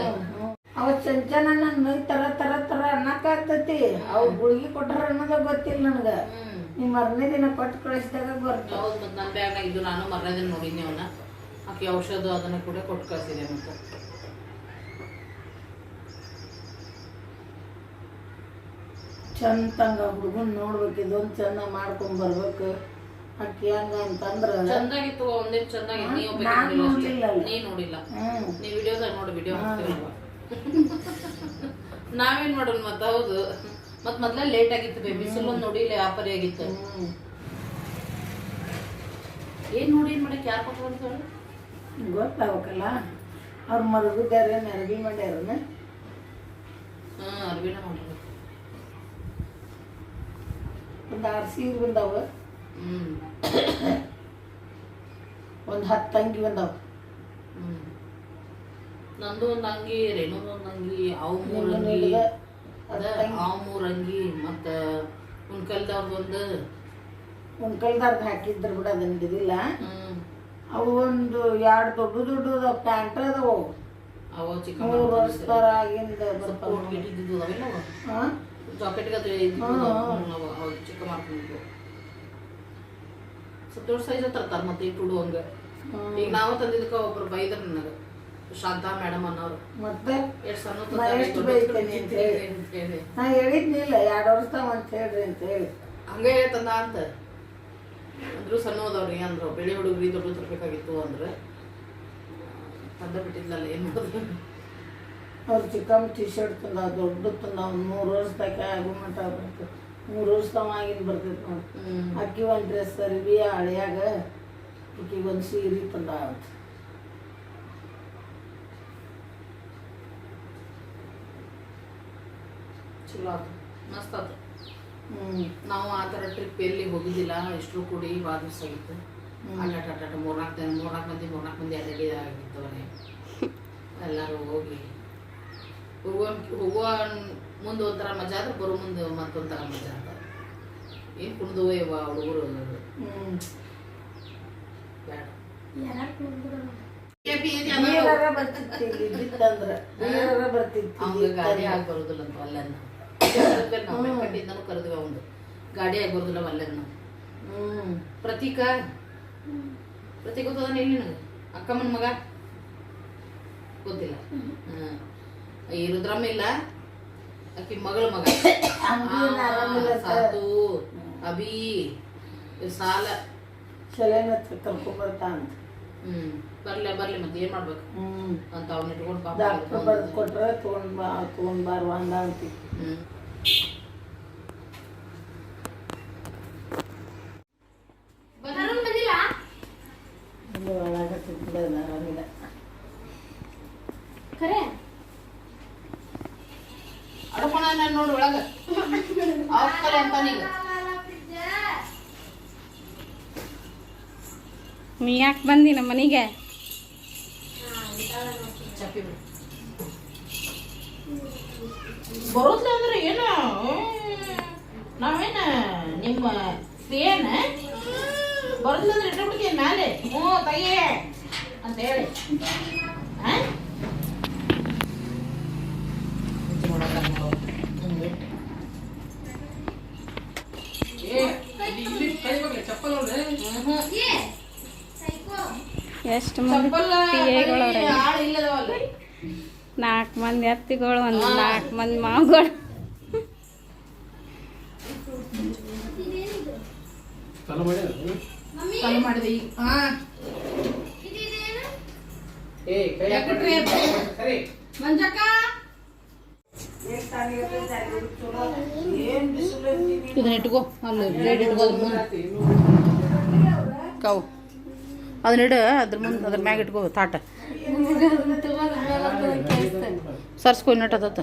[SPEAKER 2] ಅವ ಚಂಚನ ನನ್ನ ತರ ತರ ತರ ಅನ್ನಕ್ಕಾಗ್ತತಿ. ಅವ್ ಗುಳಿಗೆ ಕೊಟ್ಟಾರ ಅನ್ನೋದ ಗೊತ್ತಿಲ್ಲ ನನಗೆ.
[SPEAKER 1] ನಿಮ್
[SPEAKER 2] ನೀವು ಮರನೇ ದಿನ ಕೊಟ್ಟು ಕಳಿಸಿದಾಗ ಬರ್ತಾವ
[SPEAKER 1] ನನ್ನ ಬ್ಯಾಗ್ನಾಗ ಇದು ನಾನು ಮರ್ಯಾದೆ ನೋಡಿದ್ನಿ ಅವನ್ನ ಆಕೆ ಔಷಧ ಅದನ್ನ ಕೂಡ ಕೊಟ್ಟು ಕಳ್ಸಿದೆ ಮತ್ತೆ.
[SPEAKER 2] ಚಂದಂಗ ಹುಡುಗನ್ ನೋಡ್ಬೇಕು ಇದೊಂದು ಚಂದ ಮಾಡ್ಕೊಂಡ್ ಬರ್ಬೇಕು. ಅಕ್ಕಿ ಹಂಗ ಅಂತಂದ್ರ
[SPEAKER 1] ಚಂದಾಗಿತ್ತು ಒಂದೇನ್ ಚಂದಾಗಿ ನೀವು ನೀ ನೋಡಿಲ್ಲ. ನೀ ವಿಡಿಯೋದಾಗ ನೋಡಿ ವಿಡಿಯೋ ನಾವೇನ್ ಮಾಡೋಣ ಮತ್ತ? ಹೌದು. ಮತ್ ಮೊದ್ಲ ಲೇಟ್ ಆಗಿತ್ತು ಬೇಬಿ ಬಿಸಿಲು ನೋಡಿ ಇಲ್ಲ ವ್ಯಾಪಾರಿ ಆಗಿತ್ತು. ಏನ್ ನೋಡಿ ಏನ್ ಮಾಡಕ್ ಯಾರು ಕೊಟ್ಟು
[SPEAKER 2] ಗೊತ್ತಾಗಬೇಕಲ್ಲ? ಅವ್ರ ಮರಗಿದ್ದಾರೆ ಮೆರಗಿ ಮಾಡ್ಯಾರನ?
[SPEAKER 1] ಹಾ ಅರ್ಬಿನ ಮಾಡಿದ್ರು
[SPEAKER 2] ಒಂದು ಆರು ಸೀರೆ ಬಂದಾವ. ಒಂದು ಹತ್ತು ಅಂಗಿ ಬಂದಾವ.
[SPEAKER 1] ಹ್ಮ್. ನಂದು ಒಂದು ಅಂಗಿ ರೇಣು ಒಂದು ಅಂಗಿ ಅವು ಮೂರು ಅಂಗಿ ಅದ ಅವು ಮೂರು ಅಂಗಿ ಮತ್ತ ಉಣ್ಕಲ್ದವ್ರದ್ದು ಒಂದು
[SPEAKER 2] ಉಣ್ಕಲ್ದಾರ್ದು ಹಾಕಿದ್ರ ಬಿಡ ಅದನ್ನ ಹಿಡಿದಿಲ್ಲ.
[SPEAKER 1] ಹ್ಮ್.
[SPEAKER 2] ಅವು ಒಂದು ಎರಡು ದೊಡ್ಡ ದೊಡ್ಡ ಪ್ಯಾಂಟ್ ಅದಾವ ಅವು.
[SPEAKER 1] ಅವ ಚಿಕ್ಕ
[SPEAKER 2] ಮೂರು ಬರ್ತಾವ.
[SPEAKER 1] ಅವೆಲ್ಲ ಅವ ಜಾಕೆಟ್ ಗತೆ ಹೌದು ಚಿಕ್ಕ ಸೈಜ್ ತರ್ತಾರ ಮತ್ತೆ ಇಟ್ಟು ಉಡುವಂಗ ಈಗ ನಾವು ತಂದಿದ್ದಕ್ಕ ಒಬ್ರು ಬೈದ್ರು ನನಗೆ. ಶಾಂತಾ ಮೇಡಮ್ ಅನ್ನೋರು.
[SPEAKER 2] ಮತ್ತೆ?
[SPEAKER 1] ಎಷ್ಟ್
[SPEAKER 2] ಬೈತೇನೆ ಅಂತ ಹೇಳಿ.
[SPEAKER 1] ಅಂತ ಹೇಳಿ.
[SPEAKER 2] ನಾ ಹೇಳಿದ್ನಿಲ್ಲ ಎರಡು ವರ್ಷ ಅಂತ ಹೇಳ್ರಿ ಅಂತ ಹೇಳಿ.
[SPEAKER 1] ಹಂಗೆ ತಂದ ಅಂತ. ಅಂದ್ರು ಸಣ್ಣ ಹೋದವ್ರಿ ಅಂದ್ರು ಬೆಳೆ ಹುಡುಗ್ರಿ ದೊಡ್ಡ ತರಬೇಕಾಗಿತ್ತು ಅಂದ್ರೆ ತಂದ ಬಿಟ್ಟಿದ್ಲಲ್ಲ ಏನು ಮಾಡೋದು?
[SPEAKER 2] ಅವ್ರು ಚಿಕ್ಕಮ್ಮ ಟಿ ಶರ್ಟ್ ತಂದ ದೊಡ್ಡ ತಂದ ಒಂದು ಮೂರು ವರ್ಷದಾಗ ಆಗೋ ಮಟ್ಟ ಬರ್ತದೆ ಮೂರು ವರ್ಷದವ ಆಗಿಂದ ಬರ್ತೈತೆ ನೋಡಿ. ಅಕ್ಕಿ ಒಂದು ಡ್ರೆಸ್ ಅರಿವಿ ಹಳೆಯಾಗ ಆಕಿಗೆ ಒಂದು ಸೀರೆ ತಂದ ಅಂತ
[SPEAKER 1] ಚಲೋ ಆತು ಮಸ್ತ್
[SPEAKER 2] ಹ್ಞೂ
[SPEAKER 1] ನಾವು ಆ ಥರ ಟ್ರಿಪ್ ಎಲ್ಲಿ ಹೋಗಿದ್ದಿಲ್ಲ ಎಷ್ಟು ಕೂಡಿ ಭಾಳ ದಿವಸ ಆಗಿತ್ತು. ಅಡ್ಡಾಟ ಅಡ್ಡಾಟ ಮೂರ್ನಾಲ್ಕು ದಿನ ಮೂರ್ನಾಲ್ಕು ಮಂದಿ ಮೂರ್ನಾಲ್ಕು ಮಂದಿ ಅಡ್ಡಾಡಿ ಆಗಿತ್ತವರೆ ಎಲ್ಲರೂ ಹೋಗಿ. ಹೋಗುವ ಹೋಗುವ ಮುಂದೆ ಒಂಥರ ಮಜಾ ಆದ್ರೆ ಬರೋ ಮುಂದೆ ಮತ್ತೊಂಥರ ಮಜಾ ಅಂತ ಏನು ಕುಡ್ದು ಇವ ಹುಡುಗರು
[SPEAKER 2] ಹ್ಞೂ
[SPEAKER 1] ಬೇಡ
[SPEAKER 2] ಬರ್ತಿತ್ತು
[SPEAKER 1] ಅವಂಗ ಗಾಡಿ ಆಗಿ ಬರೋದಿಲ್ಲ ಅಂತ ಅಲ್ಲೆನ್ನ ನಾವು ಬೆಳ್ಕಟ್ಟಿಂದನೂ ಕರೆದ್ವಿ ಅವನು. ಗಾಡಿ ಆಗಿ ಅಲ್ಲೇ ನಾವು
[SPEAKER 2] ಹ್ಞೂ
[SPEAKER 1] ಪ್ರತೀಕ? ಪ್ರತೀಕ ಗೊತ್ತದ ಇಲ್ಲಿ ನನಗೆ? ಅಕ್ಕಮ್ಮನ ಮಗ? ಗೊತ್ತಿಲ್ಲ. ಈ ರುದ್ರಮ್ಮ ಇಲ್ಲ. ಅಕ್ಕಿ ಮಗಳ ಮಗ. ಸಾತು ಅಭಿ ಸಾಲ.
[SPEAKER 2] ಅಂತ.
[SPEAKER 1] ಹ್ಮ್. ಬರ್ಲಿ ಬರ್ಲಿ ಮತ್ತೆ ಏನ್ ಮಾಡ್ಬೇಕು? ಅಂತ ಅವ್ನ ಇಟ್ಕೊಂಡು
[SPEAKER 2] ಕೊಟ್ರೆ ತಗೊಂಡ್ ಬಾ ತಗೊಂಡ್ ಬಾರುವ ಅಂದ ಅಂತಿ
[SPEAKER 1] ಹ್ಮ್
[SPEAKER 2] ಇಲ್ಲಿ ಒಳಗೆ ಬಿಡೋದು ಆರಾಮಿಲ್ಲ
[SPEAKER 1] ಅಡ್ಕೊಂಡ ನಾನು ನೋಡಿ ಒಳಗ ಆಗ್ತಲ್ಲ ಅಂತ ನೀಗ
[SPEAKER 3] ನೀ ಯಾಕೆ ಬಂದಿ ನಮ್ಮ ಮನೆಗೆ
[SPEAKER 1] ಚಪ್ಪಿ ಬಿಡು ಬರೋದ್ಲ ಅಂದ್ರೆ ಏನ ನಾವೇನ ನಿಮ್ಮ ಏನ ಬರೋದ್ಲ ಅಂದ್ರೆ ಇಟ್ಬಿಡ್ತೀವಿ ಮ್ಯಾಲೆ ಹ್ಞೂ ತಯ್ಯೇ ಅಂತ ಹೇಳಿ ಆ? ಮುಂಚೆ ನೋಡಕ್ಕ ನಾವು ಹಿಂಗ್ ಬಿಟ್ಟು. ಹ್ಞೂ.
[SPEAKER 3] ಎಷ್ಟು ಮಂದಿ. ನಾಲ್ಕು ಮಂದಿ ಅತ್ತಿಗಳು ಒಂದು ನಾಲ್ಕು ಮಂದಿ ಮಾವುಗಳು
[SPEAKER 1] ಕಲ್ಲು ಮಾಡಿದೆ ಈಗ ಹಾ ಯಾಕಂದ್ರೆ ಮಂಜಕ್ಕ
[SPEAKER 2] ಏನ್ ಬಿಸಿಲು ಅಂತೀನಿ
[SPEAKER 1] ಇದನ್ನ ಇಟ್ಕೋ ಅಲ್ಲಿ ಬ್ಲೇಡ್ ಇಟ್ಕೋ ಅದ್ರ ಮುಂದೆ. ಕವು ಅದನ್ನ ಇಡು ಅದ್ರ ಮುಂದೆ ಅದ್ರ ಮ್ಯಾಗ ಇಟ್ಕೋ ತಾಟ. ಸರ್ಸ್ಕೊ ನಟತ್ತ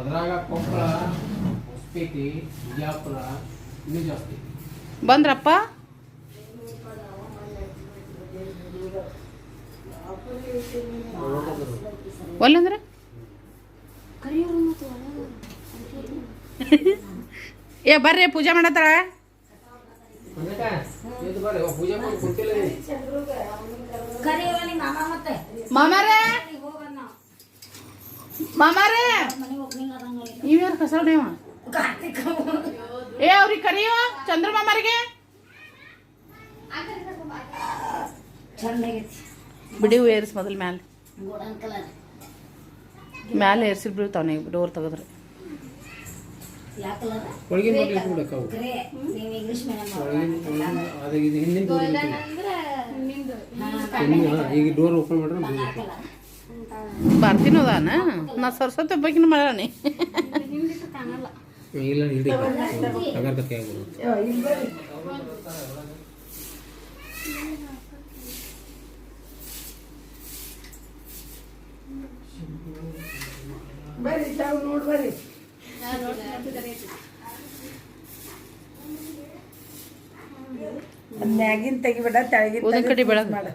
[SPEAKER 4] ಅದ್ರಾಗ ಕೊಪ್ಪಳ ಹೊಸಪೇಟೆ ಬಿಜಾಪುರ ಇನ್ನೂ ಜಾಸ್ತಿ.
[SPEAKER 1] ಬಂದ್ರಪ್ಪ? ಒಲ್ಲಂದ್ರೆ? ಏ, ಬರ್ರಿ, ಪೂಜೆ ಮಾಡತ್ತಾರ. ಮಾಮಾರೇ? ಮಾಮಾರೇ? ನೀವ್ಯಾರು ಕಸರ ನೀವ ಏ, ಅವ್ರಿಗೆ ಕರಿಯೋ ಚಂದ್ರ ಮಾಮಾರಿಗೆ? ಬಿಡಿ ಏರ್ಸ್ ಮೊದಲು ಮ್ಯಾಲೆ. ಮ್ಯಾಲೆ ಏರ್ಸಿರ್ ಬೀಳ್ತಾವ ನೀವು, ಡೋರ್ ತೆಗೆದ್ರೆ.
[SPEAKER 4] ಒಳಗಿನ ಮಕ್ಕಳಿಗೆ ಕೂಡ ಅದು ಇದು ಹಿಂದಿನ ಡೋರ್ ಈಗ ಡೋರ್ ಓಪನ್ ಮಾಡ್ರೆ blue
[SPEAKER 5] ಬಂಗಾರ
[SPEAKER 4] ಇರ್ತದೆ.
[SPEAKER 5] ಕಲರ್
[SPEAKER 1] ಬರ್ತೀನಿ ಅದಾನ ನಾ ಸರಸ್ವತಿ ಒಬ್ಬಕಿನ ಮಾಡಿ
[SPEAKER 4] ಇಲ್ಲ ಹಿಡಿ
[SPEAKER 2] ಬರ್ರಿ ತಾವು ನೋಡಿ ಬರ್ರಿ ಮ್ಯಾಗಿನ್ ತೆಗಿಬೇಡ ತೆಳಗಿನ
[SPEAKER 1] ಊದಿನ ಕಡ್ಡಿ ಬೆಳಗ್
[SPEAKER 2] ಮಾಡ.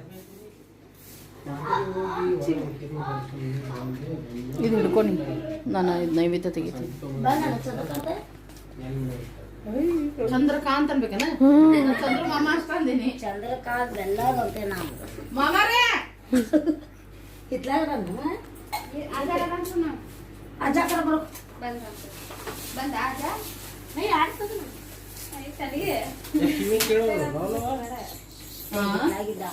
[SPEAKER 1] ಇದು ಹಿಡ್ಕೊನಿ ನಾನು ಇದು ನೈವೇದ್ಯ ತೆಗಿತೀನಿ. ಚಂದ್ರಕಾಂತ್ ಅನ್ಬೇಕನ ಚಂದ್ರ ಮಾಮ ಅಷ್ಟ ಅಂದಿನಿ
[SPEAKER 5] ಚಂದ್ರಕಾಂತ್ ಬೆಲ್ಲ ಬಂತೆ ನಾವು.
[SPEAKER 1] ಮಾಮಾರೇ!
[SPEAKER 5] ಅಜ್ಜ ಕರ ಬರೋ.
[SPEAKER 4] ಕೇಳೋದು
[SPEAKER 5] ಆಗಿದ್ದ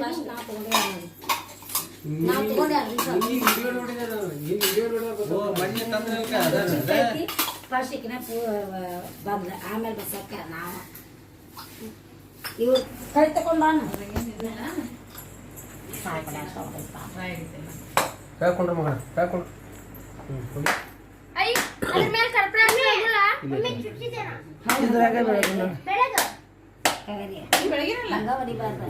[SPEAKER 5] ಫಸ್ಟ್ ನಾ ತಗೊಂಡೆ ತಗೊಂಡೆ ಅರ್ಧ ಫಸ್ಟ್ ಈಕಿನ ಬಂದ, ಆಮೇಲೆ ಬಸಕ್ಕ ನಾವ ಇವ್ರು ಕೈ ತಕೊಂಡಾನ ಸಾಯ್ಪಡ
[SPEAKER 4] ಕಾಯ್ಕೊಂಡ್ರೆ ಮಗ ಕಾಯ್ಕೊಂಡ್ರೆ ಹ್ಞೂ ಹೋಗಿ
[SPEAKER 2] ಇದ್ರಾಗ ಬೆಳಗ್ಗೆ ನೋಡಿ
[SPEAKER 5] ಹಂಗ ಹೊಡಿಬಾರ್ದು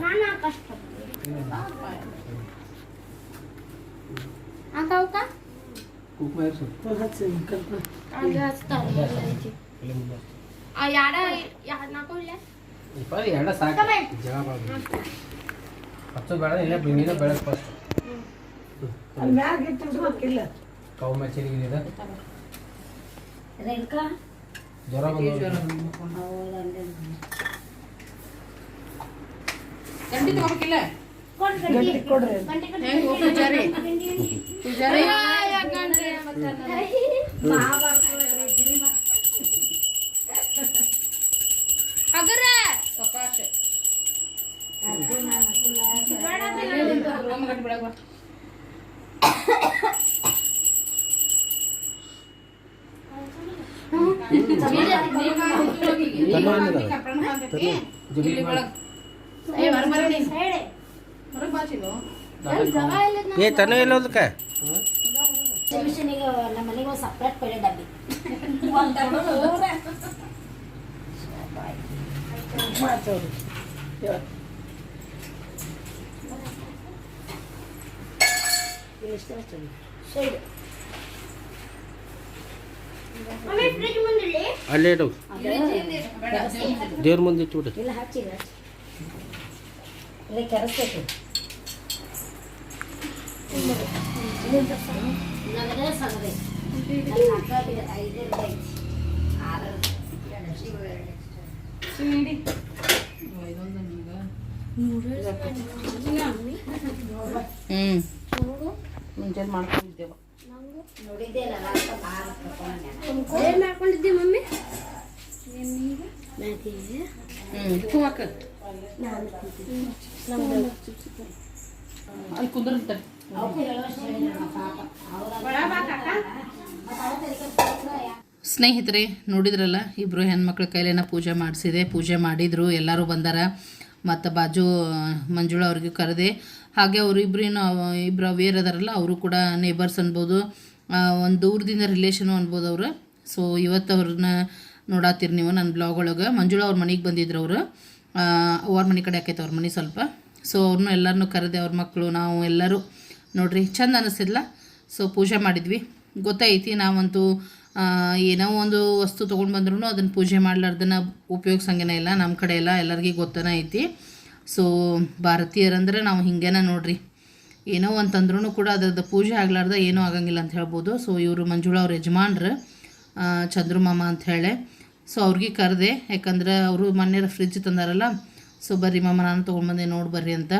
[SPEAKER 4] ಕುಕ್ಮ ಇರ್ಸು
[SPEAKER 2] ಹಚ್ಚಿ ಕಲ್ಪ
[SPEAKER 4] ಇಪ್ಪಾರಿ ಎರಡ ಸಾಕು ಜಗ ಬಾಳ ಹಚ್ಚು ಬೇಡ ಇಲ್ಲ ನೀನ ಬೆಳಗ್ಗೆ ಫಸ್ಟ್
[SPEAKER 2] ಅಲ್ಲಿ ಮ್ಯಾಗ ಇಟ್ಟು ಇಡ್ಬೇಕಿಲ್ಲ
[SPEAKER 4] ಕವು ಮೆಚ್ಚರಿಗೆ ಇದೆ
[SPEAKER 5] ರೇಣುಕಾ
[SPEAKER 4] ಜ್ವರ ಬಂದು
[SPEAKER 1] ಗಂಟಿ ತಗೋಬೇಕಿಲ್ಲ
[SPEAKER 2] ಗಟ್ಟಿ ಕೊಡ್ರಿ
[SPEAKER 1] ಹೆಂಗ್ ಪೂಜಾರಿ ಪೂಜಾರಿ ಗಟ್ಟಿ ಬಿಡಕ್ ಬಾ. ಇಲ್ಲಿ ಒಳಗ್. ಏ, ಹೊರಗ್ ಬರ್ರಿ ನೀನ್. ಹೊರಗ್ ಬಾ ಚಿನ್ನು.
[SPEAKER 6] ಏ ತನ ಎಲ್ಲೋದಕ್ಕೆ
[SPEAKER 5] ಮಿಷನಿಗೆ ನಮ್ಮ ಮನೆಗೆ ಒಂದು ಸಪ್ರೇಟ್ ಪೆಳೆ ಡಬ್ಬಿ
[SPEAKER 2] ಮಾಡ್ತೇವ್ರಿ
[SPEAKER 6] ಅಲ್ಲೇ ಇಡು. ದೇವ್ರ ಮುಂದೆ ಇಟ್ಬಿಡು.
[SPEAKER 5] ಇಲ್ಲ ಹಚ್ಚಿ ಇಲ್ಲ ಇಲ್ಲ ಕೆರಸ್ಬೇಕು. ನಮಗೆ
[SPEAKER 1] ಮುಂಜಾನೆ ಮಾಡ್ಕೊಂಡಿದ್ದೇವ. ಹಾಕ ಅಲ್ಲಿ ಕುಂದಿರ್ತಾರೆ ಸ್ನೇಹಿತರೆ ನೋಡಿದ್ರಲ್ಲ ಇಬ್ಬರು ಹೆಣ್ಮಕ್ಳ ಕೈಲೇನ ಪೂಜೆ ಮಾಡಿಸಿದೆ. ಪೂಜೆ ಮಾಡಿದರು ಎಲ್ಲರೂ ಬಂದಾರ. ಮತ್ತು ಬಾಜು ಮಂಜುಳ ಅವ್ರಿಗೆ ಕರೆದೆ ಹಾಗೆ ಅವರು ಇಬ್ಬರೇನು ಇಬ್ಬರು ಅವೇರ್ ಅದಾರಲ್ಲ, ಅವರು ಕೂಡ ನೇಬರ್ಸ್ ಅನ್ಬೋದು ಒಂದು ದೂರದಿಂದ ರಿಲೇಷನು ಅನ್ಬೋದು ಅವರು. ಸೊ ಇವತ್ತು ಅವ್ರನ್ನ ನೋಡಾತೀರಿ ನೀವು ನನ್ನ ಬ್ಲಾಗ್ ಒಳಗೆ. ಮಂಜುಳಾ ಅವ್ರ ಮನೆಗೆ ಬಂದಿದ್ರು ಅವರು. ಅವ್ರ ಮನೆ ಕಡೆ ಹಾಕೈತೆ ಅವ್ರ ಮನೆ ಸ್ವಲ್ಪ? ಸೊ ಅವ್ರನ್ನೂ ಎಲ್ಲರನ್ನೂ ಕರೆದೆ ಅವ್ರ ಮಕ್ಕಳು ನಾವು ಎಲ್ಲರೂ ನೋಡ್ರಿ, ಚಂದ ಅನಿಸ್ತಿದ್ಲ? ಸೊ ಪೂಜೆ ಮಾಡಿದ್ವಿ. ಗೊತ್ತೈತಿ ನಾವಂತೂ ಏನೋ ಒಂದು ವಸ್ತು ತೊಗೊಂಡು ಬಂದ್ರೂ ಅದನ್ನು ಪೂಜೆ ಮಾಡ್ಲಾರ್ದನ್ನ ಉಪಯೋಗಿಸಂಗೇನೇ ಇಲ್ಲ. ನಮ್ಮ ಕಡೆ ಎಲ್ಲ ಎಲ್ಲರಿಗೂ ಗೊತ್ತನ ಐತಿ. ಸೊ ಭಾರತೀಯರಂದ್ರೆ ನಾವು ಹಿಂಗೇನ ನೋಡ್ರಿ. ಏನೋ ಅಂತಂದ್ರೂ ಕೂಡ ಅದ್ರದ್ದು ಪೂಜೆ ಆಗ್ಲಾರ್ದ ಏನೂ ಆಗಂಗಿಲ್ಲ ಅಂತ ಹೇಳ್ಬೋದು. ಸೊ ಇವರು ಮಂಜುಳ ಅವ್ರ ಯಜಮಾನ್ರು ಚಂದ್ರಮಾಮ ಚಂದ್ರು ಮಾಮ ಅಂತ ಹೇಳಿ. ಸೊ ಅವ್ರಿಗೆ ಕರೆದೆ. ಯಾಕಂದ್ರೆ ಅವರು ಮೊನ್ನೆ ಫ್ರಿಜ್ ತಂದಾರಲ್ಲ. ಸೊ ಬರ್ರಿ ಮಾಮ, ನಾನು ತೊಗೊಂಡ್ಬಂದೆ ನೋಡಿ ಬರ್ರಿ ಅಂತ.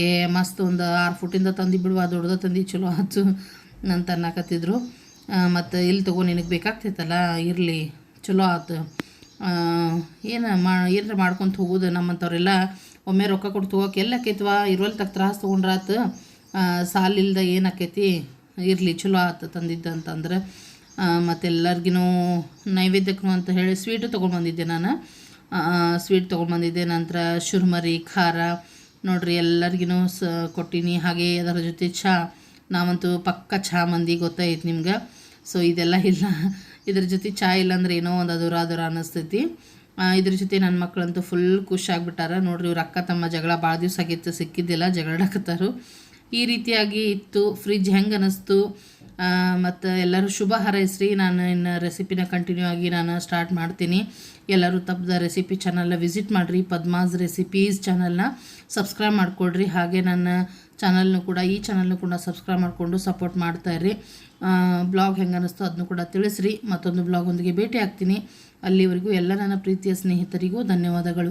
[SPEAKER 1] ಏ, ಮಸ್ತ್ ಒಂದು ಆರು ಫುಟಿಂದ ತಂದು ಬಿಡುವ ದೊಡ್ಡದ ತಂದು ಚಲೋ ಆಯ್ತು ನಂತ ಅನ್ನಕತ್ತಿದ್ರು. ಮತ್ತು ಇಲ್ಲಿ ತಗೋ, ನಿನಗೆ ಬೇಕಾಗ್ತೈತಲ್ಲ, ಇರಲಿ. ಚಲೋ ಆಯ್ತು ಏನು ಮಾ, ಏನಾರ ಮಾಡ್ಕೊಂತ ಹೋಗೋದು ನಮ್ಮಂಥವ್ರೆಲ್ಲ ಒಮ್ಮೆ ರೊಕ್ಕ ಕೊಟ್ಟು ತೊಗೋಕೆ ಎಲ್ಲ ಆಕೈತ್ವಾ? ಇರೋಲ್ ತಕ್ಕ ತ್ರಾಸ ತೊಗೊಂಡ್ರಾತು ಸಾಲಿಲ್ದ ಆಕೈತಿ? ಇರಲಿ, ಚಲೋ ಆತು ತಂದಿದ್ದ ಅಂತಂದ್ರೆ ಮತ್ತು ಎಲ್ಲರಿಗೂ ನೈವೇದ್ಯಕ್ಕೂ ಅಂತ ಹೇಳಿ ಸ್ವೀಟು ತೊಗೊಂಡ್ಬಂದಿದ್ದೆ ನಾನು. ಸ್ವೀಟ್ ತೊಗೊಂಡ್ಬಂದಿದ್ದೆ ನಂತರ ಶುರ್ಮರಿ, ಖಾರ, ನೋಡ್ರಿ ಎಲ್ಲರಿಗೂ ಸ, ಕೊಟ್ಟಿನಿ. ಹಾಗೆ ಅದರ ಜೊತೆ ಚಹಾ ನಾವಂತೂ ಪಕ್ಕ ಚಹಾ ಮಂದಿ ಗೊತ್ತಾಯ್ತು ನಿಮ್ಗೆ. ಸೊ, ಇದೆಲ್ಲ ಇಲ್ಲ. ಇದ್ರ ಜೊತೆ ಚಾಯ್ ಇಲ್ಲಾಂದ್ರೆ ಏನೋ ಒಂದು ಅದುರ ಅದುರ ಅನ್ನಿಸ್ತೈತಿ ಇದ್ರ ಜೊತೆ ನನ್ನ ಮಕ್ಕಳಂತೂ ಫುಲ್ ಖುಷಿ ಆಗ್ಬಿಟ್ಟಾರ. ನೋಡ್ರಿ ಇವ್ರ ಅಕ್ಕ ತಮ್ಮ ಜಗಳ ಭಾಳ ದಿವಸ ಆಗಿತ್ತು, ಸಿಕ್ಕಿದ್ದಿಲ್ಲ ಜಗಳಾಡಕತ್ತಾರು ಈ ರೀತಿಯಾಗಿ ಇತ್ತು ಫ್ರಿಜ್ ಹೆಂಗೆ ಅನ್ನಿಸ್ತು ಮತ್ತು ಎಲ್ಲರೂ ಶುಭ ಹಾರೈಸ್ರಿ. ನಾನು ಇನ್ನು ರೆಸಿಪಿನ ಕಂಟಿನ್ಯೂ ಆಗಿ ನಾನು ಸ್ಟಾರ್ಟ್ ಮಾಡ್ತೀನಿ. ಎಲ್ಲರೂ ತಪ್ಪದ ರೆಸಿಪಿ ಚಾನಲ್ನ ವಿಸಿಟ್ ಮಾಡಿರಿ. ಪದ್ಮಾಸ್ ರೆಸಿಪೀಸ್ ಚಾನಲ್ನ ಸಬ್ಸ್ಕ್ರೈಬ್ ಮಾಡಿಕೊಡ್ರಿ. ಹಾಗೆ ನನ್ನ ಚಾನಲ್ನು ಕೂಡ, ಈ ಚಾನಲ್ನು ಕೂಡ ಸಬ್ಸ್ಕ್ರೈಬ್ ಮಾಡಿಕೊಂಡು ಸಪೋರ್ಟ್ ಮಾಡ್ತಾ ಇರ್ರಿ. ಬ್ಲಾಗ್ ಹೆಂಗೆ ಅನ್ನಿಸ್ತೋ ಅದನ್ನು ಕೂಡ ತಿಳಿಸ್ರಿ. ಮತ್ತೊಂದು ಬ್ಲಾಗ್ ಒಂದಿಗೆ ಭೇಟಿ ಆಗ್ತೀನಿ ಅಲ್ಲಿವರೆಗೂ ಎಲ್ಲ ನನ್ನ ಪ್ರೀತಿಯ ಸ್ನೇಹಿತರಿಗೂ ಧನ್ಯವಾದಗಳು.